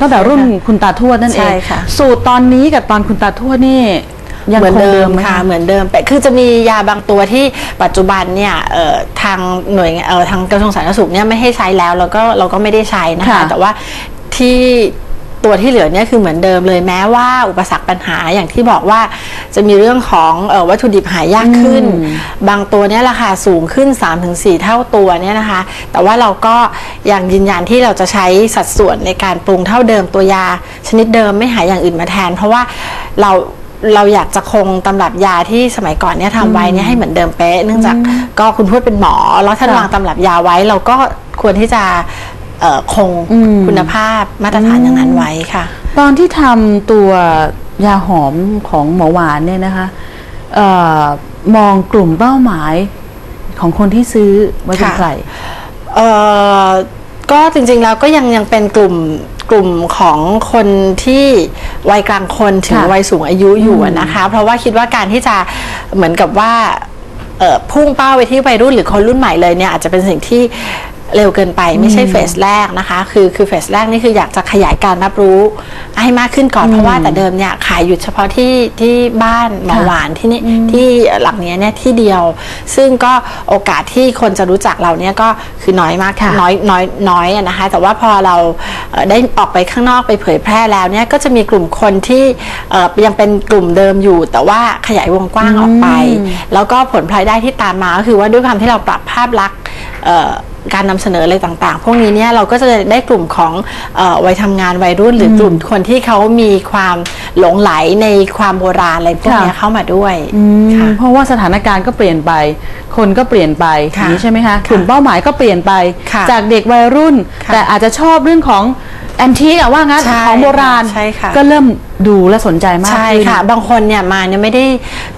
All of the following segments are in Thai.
ตั้งแต่รุ่นคุณตาทวดนั่นเอใช่งค่ะสูตรตอนนี้กับตอนคุณตาทวดนี่ยังเหมือนคงเดิเดิมมไหมค่ะคะเหมือนเดิมแต่คือจะมียาบางตัวที่ปัจจุบันเนี่ยเอ่อทางหน่วยเอ่อทางกระทรวงสาธารณสุขเนี่ยไม่ให้ใช้แล้ว แล้วก็เราก็ไม่ได้ใช้นะคะค่ะแต่ว่าที่ ตัวที่เหลือเนี่ยคือเหมือนเดิมเลยแม้ว่าอุปสรรคปัญหาอย่างที่บอกว่าจะมีเรื่องของเออวัตถุดิบหายากขึ้น บางตัวเนี่ยราคาสูงขึ้น 3-4 เท่าตัวเนี่ยนะคะ แต่ว่าเราก็ยังยืนยันที่เราจะใช้สัดส่วนในการปรุงเท่าเดิมตัวยา ชนิดเดิมไม่หาอย่างอื่นมาแทน เพราะว่าเราเราอยากจะคงตำรับยาที่สมัยก่อนเนี่ยทำไว้เนี่ยให้เหมือนเดิมเป๊ะ เนื่องจากก็คุณพูดเป็นหมอ แล้วท่านค่ะวางตำรับยาไว้เราก็ควรที่จะเอ่อ คงอืมคุณภาพมาตรฐานอย่างนั้นไว้ค่ะ ตอนที่ทำตัวยาหอมของหมอหวานเนี่ยนะคะเออมองกลุ่มเป้าหมายของคนที่ซื้อไว้เป็นค่ะใครเอ่อก็จริงๆแล้วก็ยังยังเป็นกลุ่มกลุ่มของคนที่วัยกลางคนถึงค่ะวัยสูงอายุอยู่อะนะคะ เพราะว่าคิดว่าการที่จะเหมือนกับว่าเอ่อพุ่งเป้าไปที่วัยรุ่นหรือคนรุ่นใหม่เลยเนี่ยอาจจะเป็นสิ่งที่ เร็วเกินไปไม่ใช่เฟสแรกนะคะ คือคือเฟสแรกนี่คืออยากจะขยายการรับรู้ให้มากขึ้นก่อนเพราะว่าแต่เดิมเนี่ยขายอยู่เฉพาะที่ที่บ้านหมอหวานที่นี่ที่หลักเนี้ยเนี่ยที่เดียว ซึ่งก็โอกาสที่คนจะรู้จักเราเนี่ยก็คือน้อยมากค่ะน้อยน้อยน้อยอะนะคะ แต่ว่าพอเราเอ่อได้ออกไปข้างนอกไปเผยแพร่แล้วเนี่ยก็จะมีกลุ่มคนที่เอ่อยังเป็นกลุ่มเดิมอยู่ แต่ว่าขยายวงกว้างออกไป แล้วก็ผลพลอยได้ที่ตามมาก็คือว่าด้วยความที่เราปรับภาพลักษณ์เอ่อ การนำเสนออะไรต่างๆ พวกนี้เนี่ยเราก็จะได้กลุ่มของเออวัยทำงานวัยรุ่น หรือกลุ่มคนที่เขามีความหลงไหลในความโบราณอะไรพวกเนี้ยค่ะเข้ามาด้วยอืมค่ะเพราะว่าสถานการณ์ก็เปลี่ยนไป คนก็เปลี่ยนไปอค่ะย่างนี้ใช่ไหมคะกลุ่มเป้าหมายก็เปลี่ยนไปค่ะจากเด็กวัยรุ่นค่ะแต่อาจจะชอบเรื่องของ แอนทีกอะว่างั้นใช่ของโบราณ ใช่ค่ะ ก็เริ่มดูและสนใจมากใช่ขึ้น ค่ะ บางคนเนี่ยมาเนี่ยไม่ได้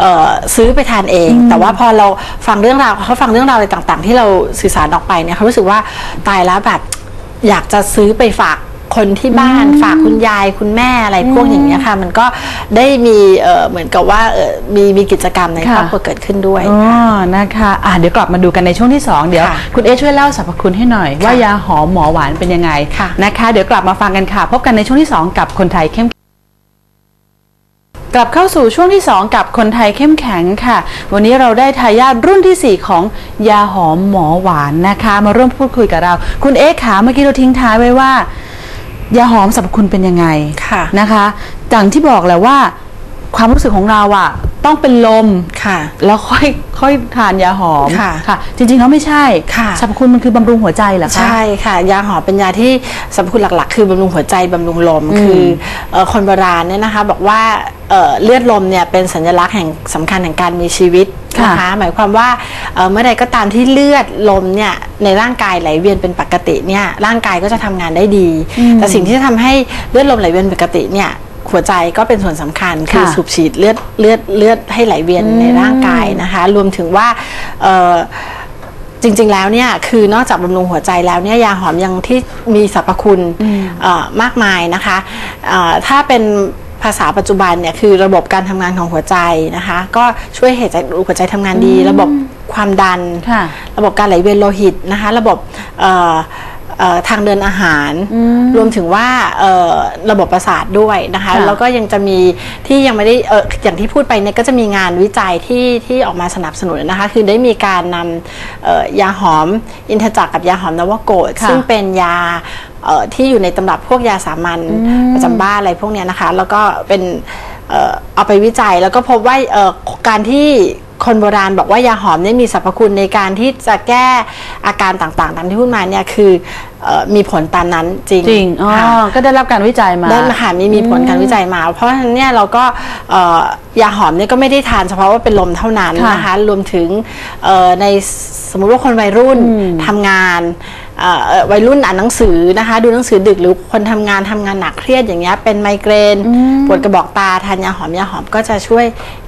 เอ่อซื้อไปทานเอง แต่ว่าพอเราฟังเรื่องราวเขาฟังเรื่องราวอะไรต่างๆ ที่เราสื่อสารออกไปเนี่ยเขารู้สึกว่าตายแล้วแบบอยากจะซื้อไปฝาก คนที่บ้านฝากคุณยายคุณแม่อะไรพวกอย่างเงี้ยค่ะ มันก็ได้มีเอ่อเหมือนกับว่าเอ่อมีมีกิจกรรมในค่ะครอบครัวเกิดขึ้นด้วยอ๋อนะคะอะเดี๋ยวกลับมาดูกันในช่วงที่ 2 เดี๋ยวค่ะคุณเอช่วยเล่าสรรพคุณให้หน่อยค่ะว่ายาหอมหมอหวานเป็นยังไงค่ะนะคะ เดี๋ยวกลับมาฟังกันค่ะ พบกันในช่วงที่ 2 กับคนไทยเข้มกลับเข้าสู่ช่วงที่ 2 กับคนไทยเข้มแข็งค่ะ วันนี้เราได้ทายาทรุ่นทีสี่4 ของยาหอมหมอหวานนะคะ มาร่วมพูดคุยกับเรา คุณเอ๊ขาเมื่อกี้เราทิ้งท้ายไว้ว่า ยาหอมสรรพคุณเป็นยังไงค่ะนะคะอย่างที่บอกแหละว่า ความรู้สึกของเราอะต้องเป็นลมค่ะ แล้วค่อยค่อยทานยาหอมค่ะ จริงๆแล้วไม่ใช่ค่ะสรรพคุณมันคือบำรุงหัวใจเหรอคะใช่ค่ะ ยาหอมเป็นยาที่สรรพคุณหลักๆ คือบำรุงหัวใจบำรุงลมคือเอ่อคนโบราณเนี่ยนะคะ บอกว่าเอ่อเลือดลมเนี่ยเป็นสัญลักษณ์แห่งสำคัญแห่งการมีชีวิตนะคะค่ะหมายความว่าเอ่อเมื่อใดก็ตามที่เลือดลมเนี่ย ในร่างกายไหลเวียนเป็นปกติเนี่ยร่างกายก็จะทำงานได้ดี แต่สิ่งที่จะทำให้เลือดลมไหลเวียนปกติเนี่ยหัวใจก็เป็นส่วนสำคัญคือค่ะสูบฉีดเลือดเลือดเลือดให้ไหลเวียนในร่างกายนะคะ รวมถึงว่าเอ่อจริงๆ แล้วเนี่ยคือนอกจากบำรุงหัวใจแล้วเนี่ยยาหอมยังที่มีสรรพคุณเอ่อมากมายนะคะเอ่อถ้าเป็นภาษาปัจจุบันเนี่ยคือระบบการทำงานของหัวใจนะคะ ก็ช่วยให้หัวใจหัวใจทำงานดี ระบบ ความดันค่ะระบบการไหลเวียนโลหิตนะคะ ระบบเอ่อเอ่อทางเดินอาหาร รวมถึงว่าเอ่อระบบประสาทด้วยนะคะค่ะแล้วก็ยังจะมีที่ยังไม่ได้เอออย่างที่พูดไปเนี่ยก็จะมีงานวิจัยที่ที่ออกมาสนับสนุนนะคะ คือได้มีการนำเอ่อยาหอมอินทจักรกับยาหอมนวโกดค่ะซึ่งเป็นยาเอ่อที่อยู่ในตำรับพวกยาสามัญประจำบ้านอะไรพวกเนี้ยนะคะ แล้วก็เป็นเอ่อเอาไปวิจัยแล้วก็พบว่าเอ่อการที่ คนโบราณบอกว่ายาหอมเนี่ยมีสรรพคุณในการที่จะแก้อาการต่างๆตามที่พูดมาเนี่ยคือเอ่อมีผลตามนั้นจริงจริงอ๋อค่ะก็ได้รับการวิจัยมาได้มาค่ะมีมีผลการวิจัยมา เพราะฉะนั้นเนี่ยเราก็เอ่อยาหอมเนี่ยก็ไม่ได้ทานเฉพาะว่าเป็นลมเท่านั้นค่ะนะคะรวมถึงเอ่อในสมมุติว่าคนวัยรุ่นทำงานเอ่อเอ่อวัยรุ่นอ่านหนังสือนะคะ ดูหนังสือดึกหรือคนทำงานทำงานหนักเครียดอย่างเงี้ยเป็นไมเกรนปวดกระบอกตาทานยาหอมยาหอมก็จะช่วย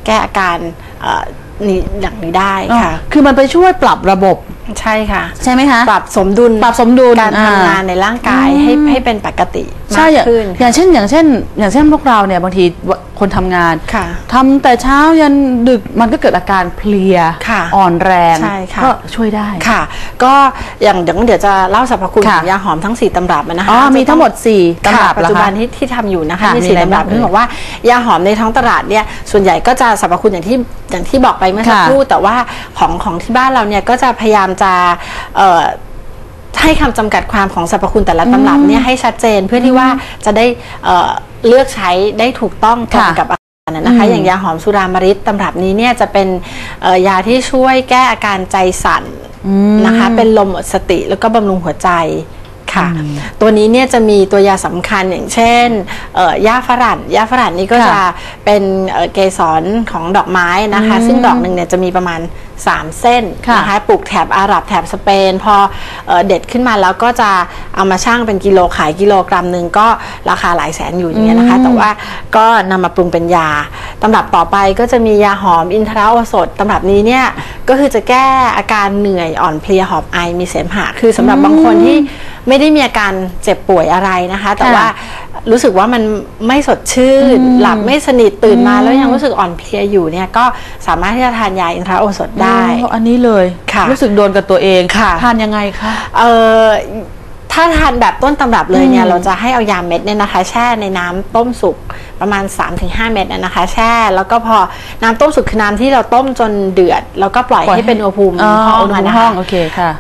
แก้อาการเอ่อ นี้อย่างนี้ได้อ๋อค่ะ คือมันไปช่วยปรับระบบใช่ค่ะ ใช่ไหมคะ ปรับสมดุลปรับสมดุลการอ่าทำงานในร่างกายให้ให้เป็นปกติใช่มากอย่างขึ้นอย่างเช่นอย่างเช่น อย่างเช่นพวกเราเนี่ยบางที คคนทำงานค่ะทำแต่เช้ายันดึกมันก็เกิดอาการเพลียค่ะอ่อนแรงใช่ค่ะก็ช่วยได้ค่ะ ก็อย่างเดี๋ยวเดี๋ยวจะเล่าสรรพคุณขค่ะองยาหอมทั้ง 4ตำรับนะคะอ๋อมีทั้งหมด 4ตำรับค่ะปัจเหรอจุบัคะนที่ที่ทำอยู่นะคะค่ะมีมีสี่อะไรตำรับบ้างที่บอกว่ายาหอมในท้องตลาดเนี่ยส่วนใหญ่ก็จะสรรพคุณอย่างที่อย่างที่บอกไปเมื่อสักค่ะครู่แต่ว่าของของที่บ้านเราเนี่ยก็จะพยายามจะเอ่อ ให้คำจำกัดความของสรรพคุณแต่ละตำรับเนี่ยให้ชัดเจนเพื่อที่ว่าจะได้เอ่อเลือกใช้ได้ถูกต้องตรงค่ะกับอาการนะคะ อืมอย่างยาหอมสุรามฤตตำรับนี้เนี่ยจะเป็นเอ่อยาที่ช่วยแก้อาการใจสั่นนะคะ เป็นลมหมดสติแล้วก็บำรุงหัวใจ ค่ะ ตัวนี้เนี่ยจะมีตัวยาสำคัญอย่างเช่นเอ่อย่าฝรั่นย่าฝรั่นนี่ก็ค่ะจะเป็นเอ่อเกสรของดอกไม้นะคะ ซึ่งดอกหนึ่งเนี่ยจะมีประมาณ 3 เส้นค่ะนะคะปลูกแถบอาหรับแถบสเปน พอเอ่อเด็ดขึ้นมาแล้วก็จะเอามาชั่งเป็นกิโลขายกิโลกรัมหนึ่งก็ราคาหลายแสนอยู่อย่างเงี้ยนะคะ แต่ว่าก็นำมาปรุงเป็นยาตำรับต่อไปก็จะมียาหอมอินทราโอสถตำรับนี้เนี่ยก็คือจะแก้อาการเหนื่อยอ่อนเพลียหอบไอมีเสมหะคือสำหรับบางคนที่ ไม่ได้มีอาการเจ็บป่วยอะไรนะคะ แต่ค่ะว่ารู้สึกว่ามันไม่สดชื่น หลับไม่สนิทตื่นมาแล้วยังรู้สึกอ่อนเพลียอยู่เนี่ยก็สามารถที่จะทานยาอินทราโอสถได้โอ้อันนี้เลยค่ะรู้สึกโดนกับตัวเองค่ะทานยังไงคะเอ่อถ้าทานแบบต้นตำรับเลยเนี่ยอืมเราจะให้เอายาเม็ดเนี่ยนะคะ แช่ในน้ำต้มสุกประมาณ 3-5 เม็ดนะคะ แช่ แล้วก็พอน้ำต้มสุกคือน้ำที่เราต้มจนเดือด แล้วก็ปล่อยให้เป็นอุณหภูมิอ๋อห้องอุณหภูอะมินะห้อคะงโอเคค่ะ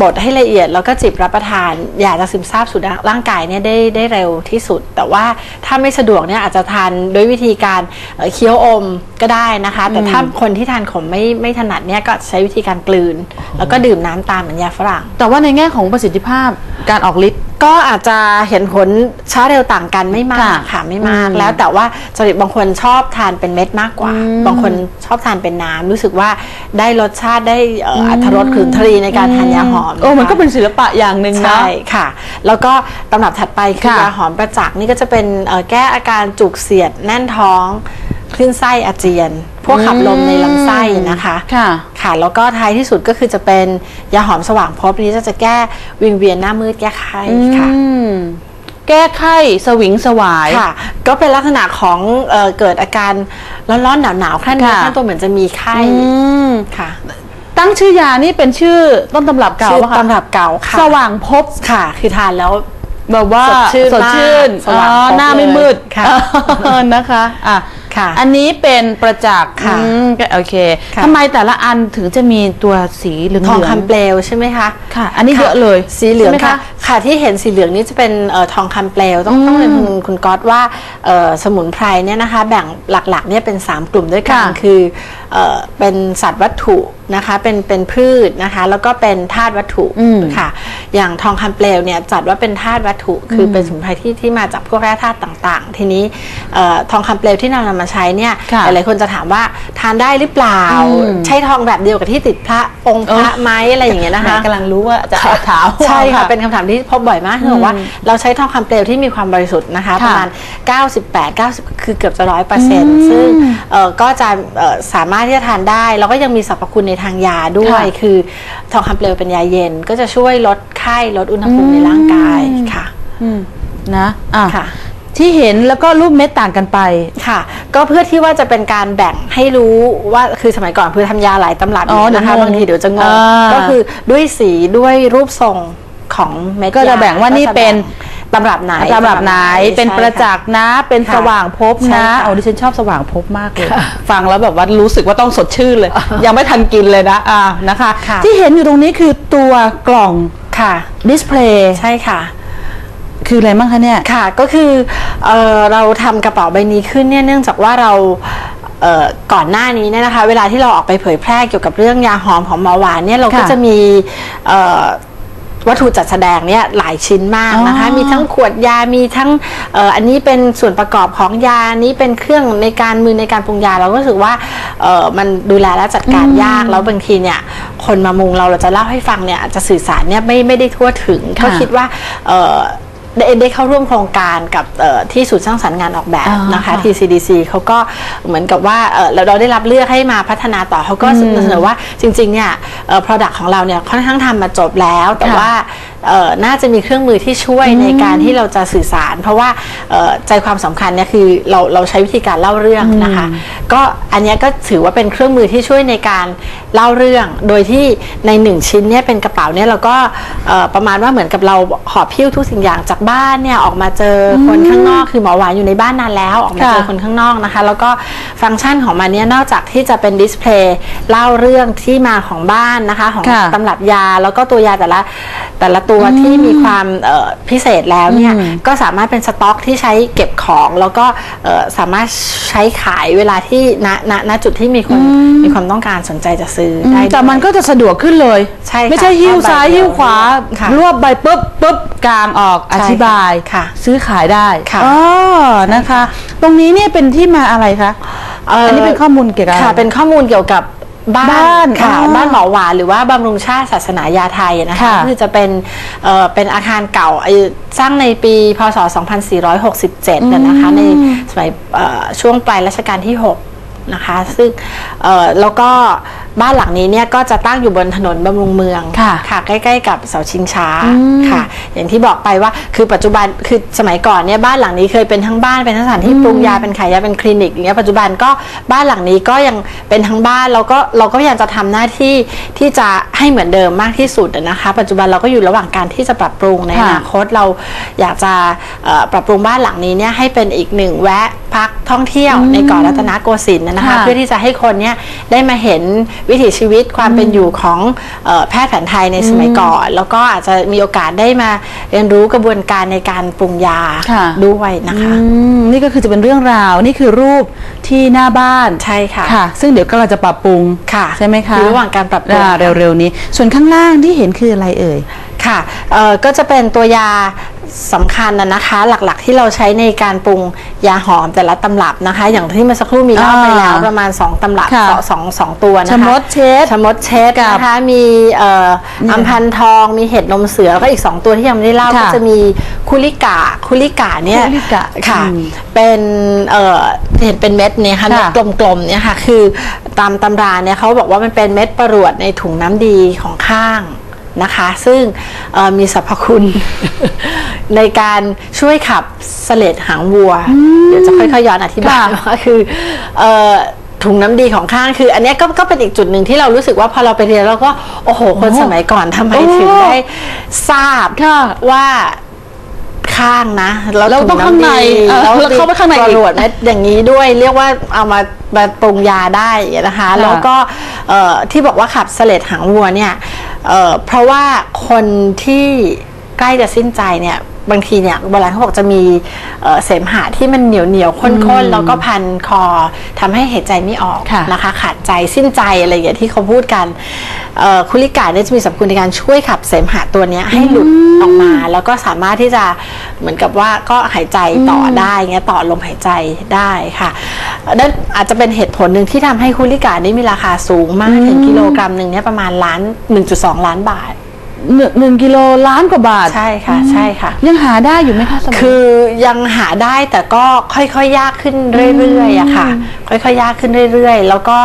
บดให้ละเอียดแล้วก็จิบรับประทานอยากจะซึมซาบสู่ร่างกายเนี่ยได้ได้เร็วที่สุด แต่ว่าถ้าไม่สะดวกเนี่ยอาจจะทานด้วยวิธีการเอ่อเคี้ยวอม ก็ได้นะคะ แต่ถ้าคนที่ทานขมไม่ไม่ถนัดเนี่ยก็ใช้วิธีการกลืน แล้วก็ดื่มน้ำตามเหมือนยาฝรั่ง แต่ว่าในแง่ของประสิทธิภาพการออกฤทธิ์ก็อาจจะเห็นผลช้าเร็วต่างกันไม่มากค่ะค่ะไม่มากอืมแล้วแต่ว่าจริตบางคนชอบทานเป็นเม็ดมากกว่า บางคนชอบทานเป็นน้ำรู้สึกว่าได้รสชาติได้เอ่ออรรถรสขืนทรีในการทานยาหอมโอ้มันก็ะคะเป็นศิลปะอย่างหนึ่งนะใช่ค่ะ แล้วก็ตำรับถัดไปคือค่ะยาหอมประจักษ์นี่ก็จะเป็นเอ่อแก้อาการจุกเสียดแน่นท้อง คลื่นไส้อาเจียน พวกขับลมในลำไส้นะคะค่ะค่ะแล้วก็ท้ายที่สุดก็คือจะเป็นยาหอมสว่างพบนี้จะจะแก้วิงเวียนหน้ามืดแก้ไข้ค่ะอืมแก้ไข้สวิงสวายค่ะ ก็เป็นลักษณะของเอ่อเกิดอาการร้อนๆหนาวๆขั้นเนื้อค่ะขั้นตัวเหมือนจะมีไข้อืมค่ะตั้งชื่อยานี่เป็นชื่อต้นตำรับเก่าชื่อปะคะตำรับเก่าค่ะ สว่างพบค่ะ คือทานแล้วแบบว่าสดชื่นสดชื่นมากสว่างอ๋อพบหน้าไม่มืดเลยค่ะเออนะคะอะ ค่ะอันนี้เป็นประจักษ์ค่ะอืมก็โอเคค่ะ ทำไมแต่ละอันถึงจะมีตัวสีเหลืองๆทองคำเปลวใช่ไหมคะ ค่ะ อันนี้เยอะเลยสีเหลืองใช่ไมค่ะ ค่ะที่เห็นสีเหลืองนี่จะเป็นเอ่อทองคำเปลวต้องต้องเรียนคุณคุณก๊อตว่าเอ่อสมุนไพรเนี่ยนะคะ แบ่งหลักๆเนี่ยเป็น 3 กลุ่มด้วยกันค่ะคือเอ่อเป็นสัตว์วัตถุนะคะเป็นเป็นพืชนะคะ แล้วก็เป็นธาตุวัตถุอืมค่ะ อย่างทองคำเปลวเนี่ยจัดว่าเป็นธาตุวัตถุ คือเป็นสมุนไพรที่ที่มาจากพวกแร่ธาตุต่าง ๆ ทีนี้เอ่อทองคำเปลวที่เรานำมาใช้เนี่ยค่ะหลายๆคนจะถามว่าทานได้หรือเปล่าอืมใช่ทองแบบเดียวกับที่ติดพระองค์พระไหมอะไรอย่างเงี้ยนะคะแหมกำลังรู้ว่าจะแอบถามใช่ค่ะว่าเป็นคำถามที่พบบ่อยมากคือบอกว่าเราใช้ทองคำเปลวที่มีความบริสุทธิ์นะคะค่ะประมาณ 98 90 คือเกือบจะร้อยเปอร์เซ็นต์ซึ่งเอ่อก็จะเอ่อสามารถที่จะทานได้ แล้วก็ยังมีสรรพคุณในทางยาด้วยค่ะคือทองคำเปลวเป็นยาเย็น ก็จะช่วยลดไข้ลดอุณหภูมิในร่างกายค่ะอืมนะอะค่ะที่เห็นแล้วก็รูปเม็ดต่างกันไปค่ะ ก็เพื่อที่ว่าจะเป็นการแบ่งให้รู้ว่าคือสมัยก่อนคือทำยาหลายตำรับอ๋อนะคะเดี๋ยวงงบางทีเดี๋ยวจะงงอ่าก็คือด้วยสีด้วยรูปทรง ของเม็ดก็จะแบ่งว่านี่เป็นตำรับไหนตำรับไหนเป็นใช่ประจักค่ษ์นะ เป็นค่ะสว่างพบใช่นะค่ะโอ้ดิฉันชอบสว่างพบมากเลย ฟังแล้วแบบว่ารู้สึกว่าต้องสดชื่นเลย ยังไม่ทันกินเลยนะอ่านะคะค่ะที่เห็นอยู่ตรงนี้คือตัวกล่องค่ะดิสเพลย์ใช่ค่ะคืออะไรบ้างคะเนี่ย ค่ะ ก็คือเออเราทำกระเป๋าใบนี้ขึ้นเนี่ยเนื่องจากว่าเราเอ่อก่อนหน้านี้เนี่ยนะคะ เวลาที่เราออกไปเผยแพร่เกี่ยวกับเรื่องยาหอมของหมอหวานเนี่ยเราก็ค่ะจะมีเอ่อ วัตถุจัดแสดงเนี่ยหลายชิ้นมากนะคะอ๋อมีทั้งขวดยามีทั้งเอ่ออันนี้เป็นส่วนประกอบของยาอันนี้เป็นเครื่องในการมือในการปรุงยาเราก็รู้สึกว่าเอ่อมันดูแลและจัดการยากแล้วบางทีเนี่ยคนมามุงเราเราจะเล่าให้ฟังเนี่ยอาจจะสื่อสารเนี่ยไม่ไม่ได้ทั่วถึงค่ะก็คิดว่าเอ่อ ได้ได้เข้าร่วมโครงการกับเอ่อที่ศูนย์สร้างสรรค์งานออกแบบอ๋อนะคะค่ะ TCDC เขาก็เหมือนกับว่าเอ่อเราเราได้รับเลือกให้มาพัฒนาต่อเขาก็เสนอว่าจริงๆเนี่ยเอ่อ product ของเราเนี่ยค่อนข้างทำมาจบแล้วแต่ค่ะว่าเอ่อ น่าจะมีเครื่องมือที่ช่วยในการที่เราจะสื่อสาร เพราะว่าเอ่อใจความสำคัญเนี่ยคือเราเราใช้วิธีการเล่าเรื่องนะคะ ก็อันเนี้ยก็ถือว่าเป็นเครื่องมือที่ช่วยในการเล่าเรื่อง โดยที่ในหนึ่งชิ้นเนี่ยเป็นกระเป๋าเนี่ยเราก็เอ่อประมาณว่าเหมือนกับเราหอบพิ้วทุกสิ่งอย่างจากบ้านเนี่ยออกมาเจอคนข้างนอกคือหมอหวานอยู่ในบ้านนานแล้วออกมาเจอค่ะคนข้างนอกนะคะ แล้วก็ฟังก์ชันของมันเนี่ยนอกจากที่จะเป็นดิสเพลย์เล่าเรื่องที่มาของบ้านนะคะ ของค่ะตำรับยาแล้วก็ตัวยาแต่ละแต่ละตัวที่มีความเอ่อพิเศษแล้วเนี่ยอืมก็สามารถเป็นสต็อกที่ใช้เก็บของแล้วก็เอ่อสามารถใช้ขายเวลาที่ณณณจุดที่มีคนมีความต้องการสนใจจะซื้ออได้ด้วยแต่มันก็จะสะดวกขึ้นเลย ใช่ค่ะไม่ใช่หิ้วซ้ายเอาใบเดียวหิ้วขวาค่ะรวบใบปุ๊บปุ๊บกลางออกอใช่ธิบายค่ะ ซื้อขายได้ค่ะอ๋อนะคะ ตรงนี้เนี่ยเป็นที่มาอะไรคะเอ่ออัอันนี้เป็นข้อมูลเกี่ยวกับอะไรค่ะเป็นข้อมูลเกี่ยวกับ บ้านบ้านค่ะอ๋อบ้านหมอหวานหรือว่าบำรุงชาติศาสนายาไทยนะคะค่ะคือจะเป็นเอ่อเป็นอาคารเก่าเอ่อสร้างในปีพศ 2467นะนะคะ ในสมัยเอ่อช่วงปลายรัชกาลที่ 6 นะคะ ซึ่งเอ่อแล้วก็ บ้านหลังนี้เนี่ยก็จะตั้งอยู่บนถนนบำรุงเมืองค่ะค่ะใกล้ ๆ กับเสาชิงช้าค่ะ อย่างที่บอกไปว่าคือปัจจุบันคือสมัยก่อนเนี่ยบ้านหลังนี้เคยเป็นทั้งบ้านเป็นทั้งสถานที่ปรุงยาเป็นขายยาเป็นคลินิกอย่างเงี้ยปัจจุบันก็บ้านหลังนี้ก็ยังเป็นทั้งบ้านเราก็เราก็พยายามจะทำหน้าที่ที่จะให้เหมือนเดิมมากที่สุดนะคะ ปัจจุบันเราก็อยู่ระหว่างการที่จะปรับปรุงในอค่ะนาคตเราอยากจะเอ่อปรับปรุงบ้านหลังนี้เนี่ยให้เป็นอีกหนึ่งแวะ พักท่องเที่ยวในเกาะรัตนโกสินทร์นะคะค่ะเพื่อที่จะให้คนเนี่ยได้มาเห็นวิถีชีวิตความเป็นอยู่ของเอ่อแพทย์แผนไทยในสมัยก่อน แล้วก็อาจจะมีโอกาสได้มาเรียนรู้กระบวนการในการปรุงยาค่ะด้วยนะคะอืมนี่ก็คือจะเป็นเรื่องราวนี่คือรูปที่หน้าบ้านใช่ค่ะค่ะ ซึ่งเดี๋ยวก็เราจะปรับปรุงค่ะใช่ไหมคะอยู่ระหว่างการปรับปรุงอ่าเร็วๆนี้ ส่วนข้างล่างที่เห็นคืออะไรเอ่ย ค่ะเอ่อก็จะเป็นตัวยาสำคัญนะนะคะ หลักๆที่เราใช้ในการปรุงยาหอมแต่ละตำรับนะคะ อย่างที่เมื่อสักครู่มีเล่าไปแล้วอ่าประมาณ 2ตำรับค่ะสองสองสองตัวนะคะชะมดเช็ดชะมดเช็ดกับนะคะมีเอ่ออัมพันทองมีเห็ดนมเสือแล้วก็อีก 2 ตัวที่ยังไม่ได้เล่าค่ะก็จะมีคุลิกาคุลิกาเนี่ยคุลิกะค่ะอืมเป็นเอ่อเห็นเป็นเม็ดเนี่ยค่ะค่ะเม็ดกลมๆเนี่ยค่ะคือตามตำราเนี่ยเขาบอกว่ามันเป็นเม็ดประรวดในถุงน้ำดีของข้าง นะคะ ซึ่งเอ่อมีสรรพคุณ ในการช่วยขับเสลดหางวัว เดี๋ยวจะค่อยๆย้อนอธิบายค่ะว่าคือเอ่อถุงน้ำดีของข้างคือ อันเนี้ยก็ก็เป็นอีกจุดหนึ่งที่เรารู้สึกว่าพอเราไปเรียนเราก็ โอ้โห คนสมัยก่อนทำไมโอ้ถึงได้ทราบค่ะว่า ข้างนะแล้วถุต้องข้างในำดีเออแล้วเข้าไปข้างในอีก กรวดเม็ดอย่างนี้ด้วยเรียกว่าเอามามาปรุงยาได้นะคะ แล้วก็เอ่อที่บอกว่าขับเสลดหางวัวเนี่ยเอ่อเพราะว่าคนที่ใกล้จะสิ้นใจเนี่ย บางทีเนี่ยโบราณเขาบอกจะมีเอ่อเสมหะที่มันเหนียวเหนียวๆข้นๆแล้วก็พันคอทำให้หายใจไม่ออกค่ะนะคะ ขาดใจสิ้นใจอะไรอย่างเงี้ยที่เขาพูดกันเอ่อคุลิกาเนี่ยจะมีสรรพคุณในการช่วยขับเสมหะตัวเนี้ยให้หลุดออกมา แล้วก็สามารถที่จะเหมือนกับว่าก็หายใจต่อได้เงี้ยต่อลมหายใจได้ค่ะนั่นอาจจะเป็นเหตุผลหนึ่งที่ทำให้คุลิกานี่มีราคาสูงมากถึงกิโลกรัมหนึ่งเนี่ยประมาณล้าน 1.2 ล้านบาท หนึ่งหนึ่งกิโลล้านกว่าบาท ใช่ค่ะใช่ค่ะ ยังหาได้อยู่ไหมคะสมัย คือยังหาได้แต่ก็ค่อยๆยากขึ้นเรื่อยๆอะค่ะ ค่อยๆยากขึ้นเรื่อยๆ แล้วก็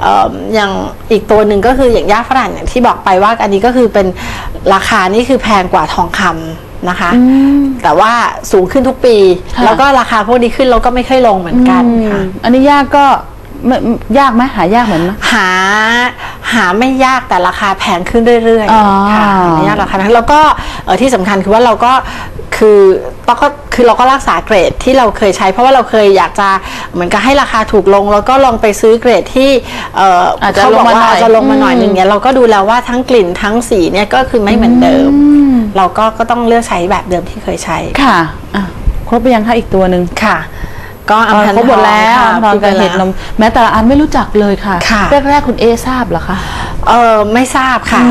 เอ่ออย่างอีกตัวหนึ่งก็คืออย่างย่าฝรั่งอย่างที่บอกไปว่าอันนี้ก็คือเป็นราคานี่คือแพงกว่าทองคำนะคะ แต่ว่าสูงขึ้นทุกปี ค่ะ แล้วก็ราคาพวกนี้ขึ้นแล้วก็ไม่ค่อยลงเหมือนกันค่ะอืมอันนี้ยากก็ ไม่ยากไหมหายากเหมือนไหม หาหาไม่ยากแต่ราคาแพงขึ้นเรื่อยอ๋อ ๆค่ะหาไม่ยากราคาแพงแล้วก็เอ่อที่สำคัญคือว่าเราก็คือเราก็คือเราก็รักษาเกรดที่เราเคยใช้ เพราะว่าเราเคยอยากจะเหมือนกับให้ราคาถูกลง แล้วก็ลองไปซื้อเกรดที่เอ่ออาจจะลงมาหน่อยจะลงมาหน่อยหนึ่งเนี่ยเราก็ดูแล้วว่าทั้งกลิ่นทั้งสีเนี่ยก็คือไม่เหมือนเดิม เราก็ก็ต้องเลือกใช้แบบเดิมที่เคยใช้ ค่ะอะครบไปยังคะอีกตัวหนึ่ง ค่ะ ก็อัมพันครบหมดแล้วทองตอนพูกับไปเห็ดแล้วนมแม้แต่ละอันไม่รู้จักเลยค่ะค่ะ แรกๆคุณเอทราบเหรอคะเออไม่ทราบค่ะ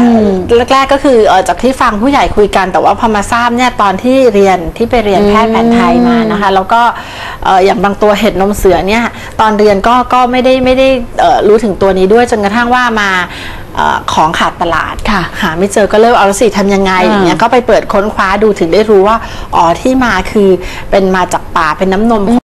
แรกๆก็คือเออจากที่ฟังผู้ใหญ่คุยกันแต่ว่าพอมาทราบเนี่ยตอนที่เรียนที่ไปเรียนแพทย์แผนไทยมานะคะ แล้วก็เอออย่างบางตัวเห็ดนมเสือเนี่ยตอนเรียนก็ก็ไม่ได้ไม่ได้เอ่อรู้ถึงตัวนี้ด้วยจนกระทั่งว่ามาเออของขาดตลาดค่ะหาไม่เจอก็เริ่มเอาแล้วสิทำยังไงอ่าอย่างเงี้ยก็ไปเปิดค้นคว้าดูถึงได้รู้ว่าอ๋อที่มาคือเป็นมาจากป่าเป็นน้ำนม